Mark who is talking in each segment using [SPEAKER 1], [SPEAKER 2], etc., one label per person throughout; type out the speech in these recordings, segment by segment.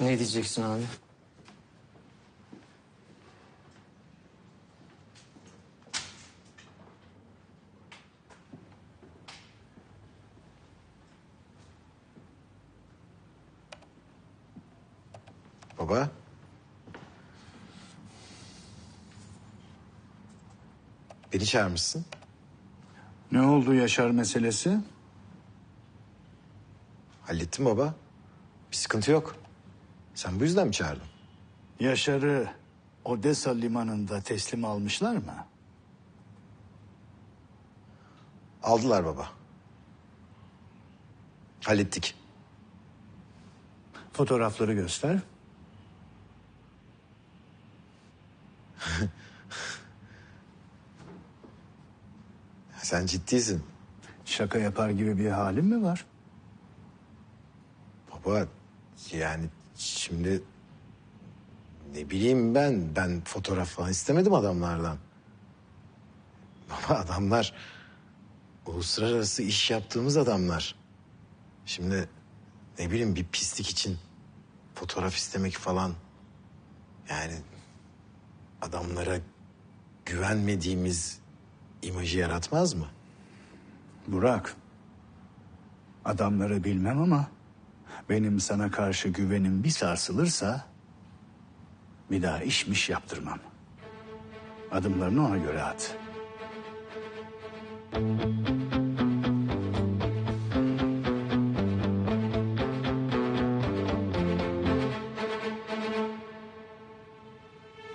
[SPEAKER 1] Ne diyeceksin abi?
[SPEAKER 2] Baba. Beni çağırmışsın.
[SPEAKER 3] Ne oldu Yaşar meselesi?
[SPEAKER 2] Hallettim baba. Bir sıkıntı yok. Sen bu yüzden mi çağırdın?
[SPEAKER 3] Yaşar'ı Odessa limanında teslim almışlar mı?
[SPEAKER 2] Aldılar baba. Hallettik.
[SPEAKER 3] Fotoğrafları göster.
[SPEAKER 2] Sen ciddisin.
[SPEAKER 3] Şaka yapar gibi bir halin mi var?
[SPEAKER 2] Baba yani şimdi ne bileyim ben ben fotoğraf falan istemedim adamlardan. Baba adamlar uluslararası iş yaptığımız adamlar. Şimdi ne bileyim bir pislik için fotoğraf istemek falan yani adamlara güvenmediğimiz imajı yaratmaz mı?
[SPEAKER 3] Burak. Adamları bilmem ama benim sana karşı güvenim bir sarsılırsa bir daha işmiş yaptırmam. Adımlarını ona göre at.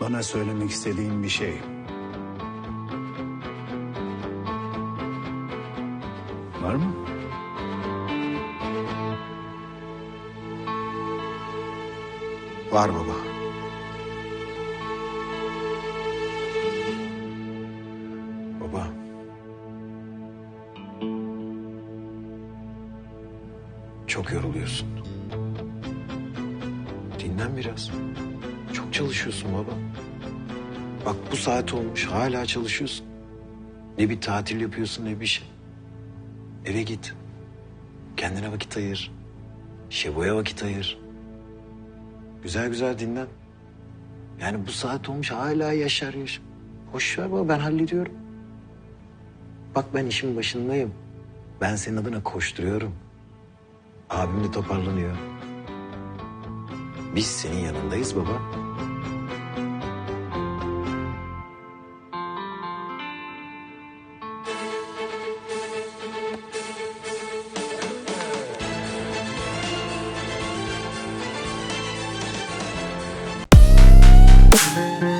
[SPEAKER 3] Bana söylemek istediğin bir şey. Var mı?
[SPEAKER 2] Var baba. Baba. Çok yoruluyorsun. Dinlen biraz. Çok çalışıyorsun baba. Bak bu saat olmuş hala çalışıyorsun. Ne bir tatil yapıyorsun ne bir şey. Eve git. Kendine vakit ayır. Şebo'ya vakit ayır. Güzel güzel dinlen. Yani bu saat olmuş hala yaşar yaş. Boş ver baba ben hallediyorum. Bak ben işin başındayım. Ben senin adına koşturuyorum. Abim de toparlanıyor. Biz senin yanındayız baba.
[SPEAKER 4] Thank you.